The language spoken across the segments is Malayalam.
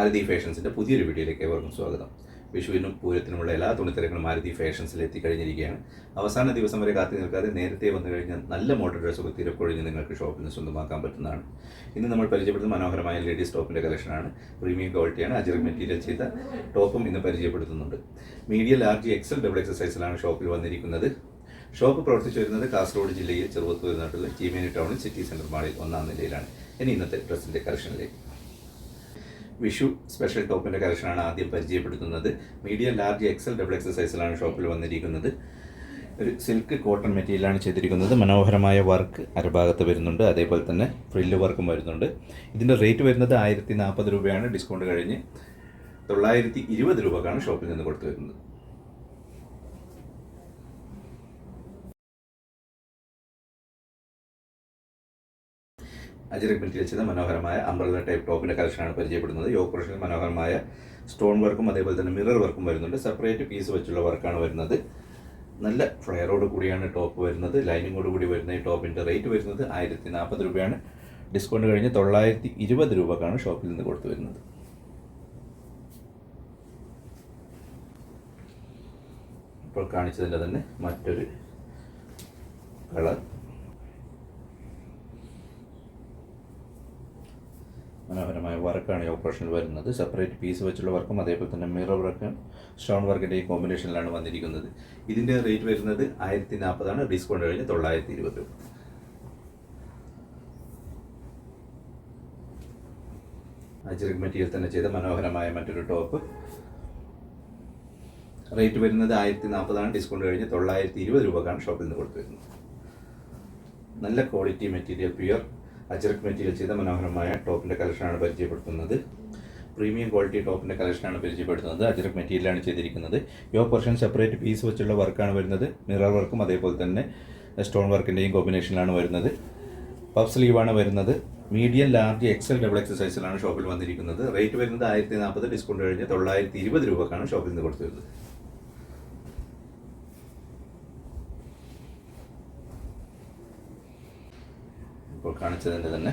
ആരതി ഫാഷൻസിന്റെ പുതിയൊരു വീഡിയോയിലേക്ക് ഏവർക്കും സ്വാഗതം. വിഷുവിനും പൂരത്തിനുമുള്ള എല്ലാ തുണിത്തരങ്ങളും ആരതി ഫാഷൻസിൽ എത്തിക്കഴിഞ്ഞിരിക്കുകയാണ്. അവസാന ദിവസം വരെ കാത്തി നിൽക്കാതെ നേരത്തെ വന്നു കഴിഞ്ഞാൽ നല്ല മോഡൽ ഡ്രസ്സൊക്കെ തിരക്കൊഴിഞ്ഞ് നിങ്ങൾക്ക് ഷോപ്പിൽ നിന്ന് സ്വന്തമാക്കാൻ പറ്റുന്നതാണ്. ഇന്ന് നമ്മൾ പരിചയപ്പെടുത്തുന്ന മനോഹരമായ ലേഡീസ് ടോപ്പിന്റെ കളക്ഷനാണ്. പ്രീമിയം ക്വാളിറ്റിയാണ്. അജറിക് മെറ്റീരിയൽ ചെയ്ത ടോപ്പും ഇന്ന് പരിചയപ്പെടുത്തുന്നുണ്ട്. Medium large XL double XL സൈസിലാണ് ഷോപ്പിൽ വന്നിരിക്കുന്നത്. ഷോപ്പ് പ്രവർത്തിച്ചു വരുന്നത് കാസർഗോഡ് ജില്ലയിൽ ചെറുവത്തൂർ നാട്ടിലെ ചീമേനി ടൗണിൽ സിറ്റി സെന്റർ മാളിൽ ഒന്നാം നിലയിലാണ്. ഇനി ഇന്നത്തെ ഡ്രസ്സിന്റെ കളക്ഷനിലേക്ക് വിഷു സ്പെഷ്യൽ ടോപ്പിന്റെ കളക്ഷനാണ് ആദ്യം പരിചയപ്പെടുത്തുന്നത്. Medium large XL double XL സൈസിലാണ് ഷോപ്പിൽ വന്നിരിക്കുന്നത്. ഒരു സിൽക്ക് കോട്ടൺ മെറ്റീരിയലാണ് ചെയ്തിരിക്കുന്നത്. മനോഹരമായ വർക്ക് അരഭാഗത്ത് വരുന്നുണ്ട്. അതേപോലെ തന്നെ ഫ്രില്ല് വർക്കും വരുന്നുണ്ട്. ഇതിന്റെ റേറ്റ് വരുന്നത് ആയിരത്തി നാൽപ്പത് രൂപയാണ്. ഡിസ്കൗണ്ട് കഴിഞ്ഞ് തൊള്ളായിരത്തി ഇരുപത് രൂപക്കാണ് ഷോപ്പിൽ നിന്ന് കൊടുത്തു വരുന്നത്. മെറ്റീരിയൽ വെച്ചത് മനോഹരമായ അംബ്രല ടൈപ്പ് ടോപ്പിന്റെ കളക്ഷനാണ് പരിചയപ്പെടുന്നത്. യോപ്പറേഷനിൽ മനോഹരമായ സ്റ്റോൺ വർക്കും അതേപോലെ തന്നെ മിറർ വർക്കും വരുന്നുണ്ട്. സെപ്പറേറ്റ് പീസ് വെച്ചുള്ള വർക്കാണ് വരുന്നത്. നല്ല ഫ്ലെയറോട് കൂടിയാണ് ടോപ്പ് വരുന്നത്. ലൈനിങ്ങോട് കൂടി വരുന്ന ഈ ടോപ്പിന്റെ റേറ്റ് വരുന്നത് ആയിരത്തി നാൽപ്പത് രൂപയാണ്. ഡിസ്കൗണ്ട് കഴിഞ്ഞ് തൊള്ളായിരത്തി ഇരുപത് രൂപക്കാണ് ഷോപ്പിൽ നിന്ന് കൊടുത്തു വരുന്നത്. ഇപ്പോൾ കാണിച്ചതിന്റെ തന്നെ മറ്റൊരു കളർ. മനോഹരമായ വർക്കാണ് ഈ ഓപ്പറേഷനിൽ വരുന്നത്. സെപ്പറേറ്റ് പീസ് വെച്ചുള്ള വർക്കും അതേപോലെ തന്നെ മിറർ വർക്കും സ്റ്റോൺ വർക്കിന്റെ ഈ കോമ്പിനേഷനിലാണ് വന്നിരിക്കുന്നത്. ഇതിന്റെ റേറ്റ് വരുന്നത് ആയിരത്തി നാൽപ്പതാണ് ഡിസ്കൗണ്ട് കഴിഞ്ഞ് തൊള്ളായിരത്തി ഇരുപത് രൂപ. അജറിക് മെറ്റീരിയൽ തന്നെ ചെയ്ത മനോഹരമായ മറ്റൊരു ടോപ്പ് റേറ്റ് വരുന്നത് ആയിരത്തി നാൽപ്പതാണ് ഡിസ്കൗണ്ട് കഴിഞ്ഞ് തൊള്ളായിരത്തി ഇരുപത് രൂപക്കാണ് ഷോപ്പിൽ നിന്ന് കൊടുത്തു വരുന്നത് നല്ല quality material pure Ajrak material ചെയ്ത മനോഹരമായ ടോപ്പിന്റെ കളക്ഷനാണ് പരിചയപ്പെടുത്തുന്നത്. പ്രീമിയം ക്വാളിറ്റി ടോപ്പിന്റെ കളക്ഷനാണ് പരിചയപ്പെടുത്തുന്നത്. അജറക് മെറ്റീരിയലാണ് ചെയ്തിരിക്കുന്നത്. യോ പോർഷൻ സെപ്പറേറ്റ് പീസ് വെച്ചുള്ള വർക്കാണ് വരുന്നത്. മിറർ വർക്കും അതേപോലെ തന്നെ സ്റ്റോൺ വർക്കിന്റെയും കോമ്പിനേഷനിലാണ് വരുന്നത്. പഫ് സ്ലീവാണ് വരുന്നത്. Medium large XL double XL സൈസിലാണ് ഷോപ്പിൽ വന്നിരിക്കുന്നത്. റേറ്റ് വരുന്നത് ആയിരത്തി നാൽപ്പത് ഡിസ്കൗണ്ട് കഴിഞ്ഞ് തൊള്ളായിരത്തി ഇരുപത് രൂപക്കാണ് ഷോപ്പിൽ നിന്ന് കൊടുത്തു ഇപ്പോൾ കാണിച്ചതിന്റെ തന്നെ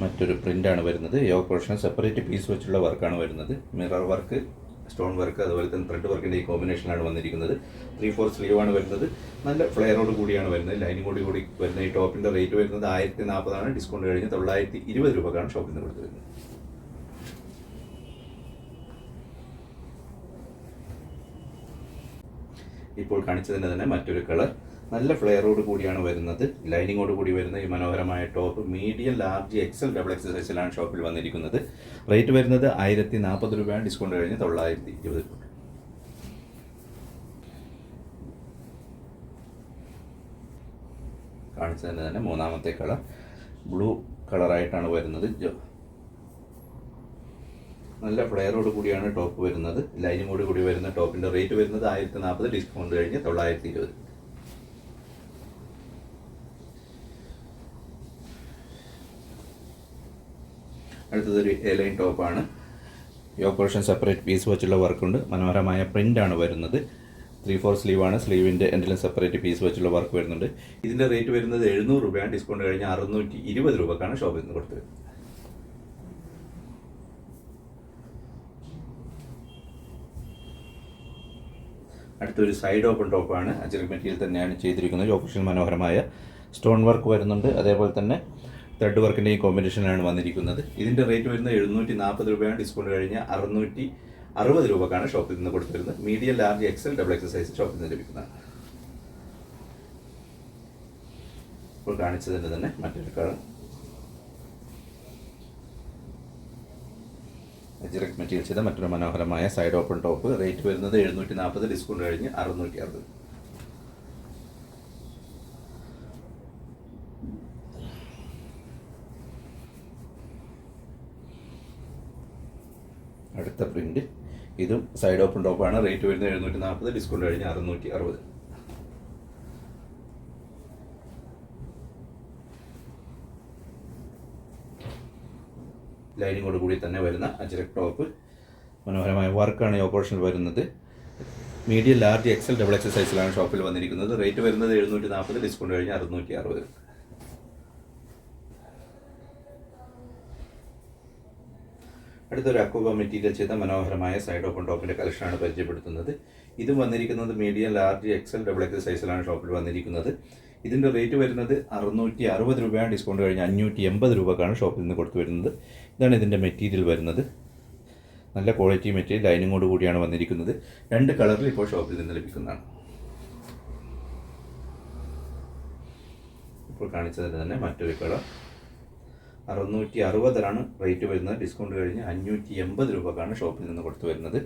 മറ്റൊരു പ്രിന്റാണ് വരുന്നത്. യോഗ പോർഷൻ സെപ്പറേറ്റ് പീസ് വെച്ചുള്ള വർക്കാണ് വരുന്നത്. മിറർ വർക്ക് സ്റ്റോൺ വർക്ക് അതുപോലെ തന്നെ ത്രെഡ് വർക്കിന്റെ ഈ കോമ്പിനേഷനാണ് വന്നിരിക്കുന്നത്. ത്രീ ഫോർ സ്ലീവാണ് വരുന്നത്. നല്ല ഫ്ലെയറോട് കൂടിയാണ് വരുന്നത്. ലൈനിങ്ങോട് കൂടി വരുന്ന ഈ ടോപ്പിന്റെ റേറ്റ് വരുന്നത് ആയിരത്തി നാൽപ്പതാണ്. ഡിസ്കൗണ്ട് കഴിഞ്ഞ് തൊള്ളായിരത്തി ഇരുപത് രൂപക്കാണ് ഷോപ്പിൽ നിന്ന് കൊടുത്തത് ഇപ്പോൾ കാണിച്ചതിന്റെ തന്നെ മറ്റൊരു കളർ. നല്ല ഫ്ലെയറോട് കൂടിയാണ് വരുന്നത്. ലൈനിങ്ങോട് കൂടി വരുന്ന ഈ മനോഹരമായ top medium large XL double XL സൈസിലാണ് ഷോപ്പിൽ വന്നിരിക്കുന്നത്. റേറ്റ് വരുന്നത് ആയിരത്തി നാൽപ്പത് രൂപയാണ്. ഡിസ്കൗണ്ട് കഴിഞ്ഞ് തൊള്ളായിരത്തി ഇരുപത് രൂപ തന്നെ മൂന്നാമത്തെ കളർ. ബ്ലൂ കളറായിട്ടാണ് വരുന്നത്. നല്ല ഫ്ലെയറോട് കൂടിയാണ് ടോപ്പ് വരുന്നത്. ലൈനിങ്ങോട് കൂടി വരുന്ന ടോപ്പിന്റെ റേറ്റ് വരുന്നത് ആയിരത്തി നാൽപ്പത് ഡിസ്കൗണ്ട് കഴിഞ്ഞ് തൊള്ളായിരത്തി ഇരുപത് അടുത്തതൊരു എലൈൻ ടോപ്പാണ് യോ ഓപ്പറേഷൻ സെപ്പറേറ്റ് പീസ് വെച്ചുള്ള വർക്കുണ്ട് മനോഹരമായ പ്രിന്റാണ് വരുന്നത്. ത്രീ ഫോർ സ്ലീവാണ് സ്ലീവിന്റെ എന്റെ സെപ്പറേറ്റ് പീസ് വെച്ചുള്ള വർക്ക് വരുന്നുണ്ട്. ഇതിന്റെ റേറ്റ് വരുന്നത് എഴുന്നൂറ് രൂപയാണ്. ഡിസ്കൗണ്ട് കഴിഞ്ഞ് അറുന്നൂറ്റി ഇരുപത് രൂപക്കാണ് ഷോപ്പിൽ നിന്ന് കൊടുത്തത്. അടുത്തൊരു സൈഡ് ഓപ്പൺ ടോപ്പാണ് അജറിക് മെറ്റീരിയൽ തന്നെയാണ് ചെയ്തിരിക്കുന്നത്. ഓപ്പറേഷൻ മനോഹരമായ സ്റ്റോൺ വർക്ക് വരുന്നുണ്ട്. അതേപോലെ തന്നെ ത്രെഡ് വർക്കിന്റെ ഈ കോമ്പിനേഷനാണ് വന്നിരിക്കുന്നത്. ഇതിന്റെ റേറ്റ് വരുന്നത് എഴുന്നൂറ്റി നാൽപ്പത് രൂപയാണ്. ഡിസ്കൗണ്ട് കഴിഞ്ഞ് അറുന്നൂറ്റി അറുപത് രൂപക്കാണ് ഷോപ്പിൽ നിന്ന് കൊടുത്തിരുന്നത്. Medium large XL double XL size ഷോപ്പിൽ നിന്ന് ലഭിക്കുന്നതാണ്. ഇപ്പോൾ കാണിച്ചതിന്റെ തന്നെ മറ്റൊരു കളർ. മെറ്റീരിയൽ ചെയ്ത മറ്റൊരു മനോഹരമായ സൈഡ് ഓപ്പൺ ടോപ്പ് റേറ്റ് വരുന്നത് എഴുന്നൂറ്റി നാൽപ്പത് ഡിസ്കൗണ്ട് കഴിഞ്ഞ് അറുന്നൂറ്റി അറുപത്. അടുത്ത പ്രിന്റ് ഇതും സൈഡ് ഓപ്പൺ ടോപ്പാണ് റേറ്റ് വരുന്നത് എഴുന്നൂറ്റി നാൽപ്പത് ഡിസ്കൗണ്ട് കഴിഞ്ഞ് അറുന്നൂറ്റി അറുപത് ലൈനിങ്ങോട് കൂടി തന്നെ വരുന്ന അജരക് ടോപ്പ് മനോഹരമായ വർക്കാണ് ഈ ഓപ്പറേഷൻ വരുന്നത്. Medium large XL double XL സൈസിലാണ് ഷോപ്പിൽ വന്നിരിക്കുന്നത്. റേറ്റ് വരുന്നത് എഴുന്നൂറ്റി നാൽപ്പത് ഡിസ്കൗണ്ട് കഴിഞ്ഞ് അറുന്നൂറ്റി അറുപത് അടുത്തൊരു അക്വ മെറ്റീരിയൽ ചെയ്ത മനോഹരമായ സൈഡ് ഓപ്പൺ ടോപ്പിന്റെ കളക്ഷനാണ് പരിചയപ്പെടുത്തുന്നത്. ഇതും വന്നിരിക്കുന്നത് medium large XL double XL സൈസിലാണ് ഷോപ്പിൽ വന്നിരിക്കുന്നത്. ഇതിന്റെ റേറ്റ് വരുന്നത് അറുന്നൂറ്റി അറുപത് രൂപയാണ്. ഡിസ്കൗണ്ട് കഴിഞ്ഞ് അഞ്ഞൂറ്റി എൺപത് രൂപക്കാണ് ഷോപ്പിൽ നിന്ന് കൊടുത്തു വരുന്നത്. ഇതാണ് ഇതിന്റെ മെറ്റീരിയൽ വരുന്നത്. നല്ല ക്വാളിറ്റി മെറ്റീരിയൽ ലൈനിങ്ങോട് കൂടിയാണ് വന്നിരിക്കുന്നത്. രണ്ട് കളറിൽ ഇപ്പോൾ ഷോപ്പിൽ നിന്ന് ലഭിക്കുന്നതാണ്. ഇപ്പോൾ കാണിച്ചതിൽ തന്നെ മറ്റൊരു കളർ അറുന്നൂറ്റി അറുപതിലാണ് റേറ്റ് വരുന്നത്. ഡിസ്കൗണ്ട് കഴിഞ്ഞ് അഞ്ഞൂറ്റി എൺപത് രൂപക്കാണ് ഷോപ്പിൽ നിന്ന് കൊടുത്തു വരുന്നത്.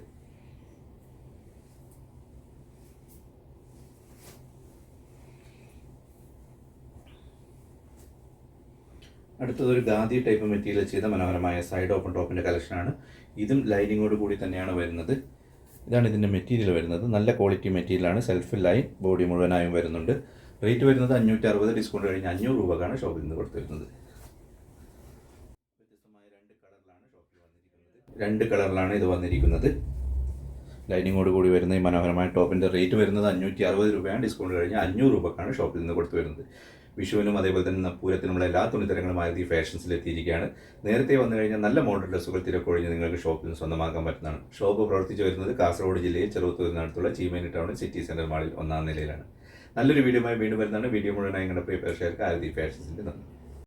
അടുത്തതൊരു ഗാന്ധി ടൈപ്പ് മെറ്റീരിയൽ ചെയ്ത മനോഹരമായ സൈഡ് ഓപ്പൺ ടോപ്പിന്റെ കളക്ഷനാണ് ഇതും ലൈനിങ്ങോട് കൂടി തന്നെയാണ് വരുന്നത്. ഇതാണ് ഇതിന്റെ മെറ്റീരിയൽ വരുന്നത്. നല്ല ക്വാളിറ്റി മെറ്റീരിയലാണ് സെൽഫ് ലൈൻ ബോഡി മുഴുവനായും വരുന്നുണ്ട്. റേറ്റ് വരുന്നത് അഞ്ഞൂറ്റി അറുപത് ഡിസ്കൗണ്ട് കഴിഞ്ഞ് അഞ്ഞൂറ് രൂപക്കാണ് ഷോപ്പിൽ നിന്ന് കൊടുത്തു വരുന്നത് വ്യത്യസ്തമായ രണ്ട് കളറിലാണ് ഷോപ്പിൽ വന്നിരിക്കുന്നത് രണ്ട് കളറിലാണ് ഇത് വന്നിരിക്കുന്നത്. ലൈനിങ്ങോട് കൂടി വരുന്ന ഈ മനോഹരമായ ടോപ്പിന്റെ റേറ്റ് വരുന്നത് അഞ്ഞൂറ്റി അറുപത് രൂപയാണ്. ഡിസ്കൗണ്ട് കഴിഞ്ഞ് അഞ്ഞൂറ് രൂപക്കാണ് ഷോപ്പിൽ നിന്ന് കൊടുത്തു വരുന്നത്. വിഷുവിനും അതേപോലെ തന്നെ പൂരത്തിനുമുള്ള എല്ലാ തുണിത്തരങ്ങളും മാരുതി ഫാഷൻസിൽ എത്തിയിരിക്കുകയാണ്. നേരത്തെ വന്നു കഴിഞ്ഞാൽ നല്ല മോഡൽ ഡ്രസ്സുകൾ തിരക്കൊഴിഞ്ഞ് നിങ്ങൾക്ക് ഷോപ്പിൽ നിന്ന് സ്വന്തമാക്കാൻ പറ്റുന്നതാണ്. ഷോപ്പ് പ്രവർത്തിച്ചു വരുന്നത് കാസർഗോഡ് ജില്ലയിൽ ചെറുത്തൂരിനടുത്തുള്ള ചീമേനി ടൗൺ സിറ്റി സെന്റർ മാളിൽ ഒന്നാം നിലയിലാണ്. നല്ലൊരു വീഡിയോയുമായി വീണ്ടും വരുന്നതാണ്. വീഡിയോ മുഴുവനായി നിങ്ങളുടെ പ്രിയപ്പെട്ട ഷെയർക്ക് ആരതി ഫാഷൻസിന്റെ നന്ദി.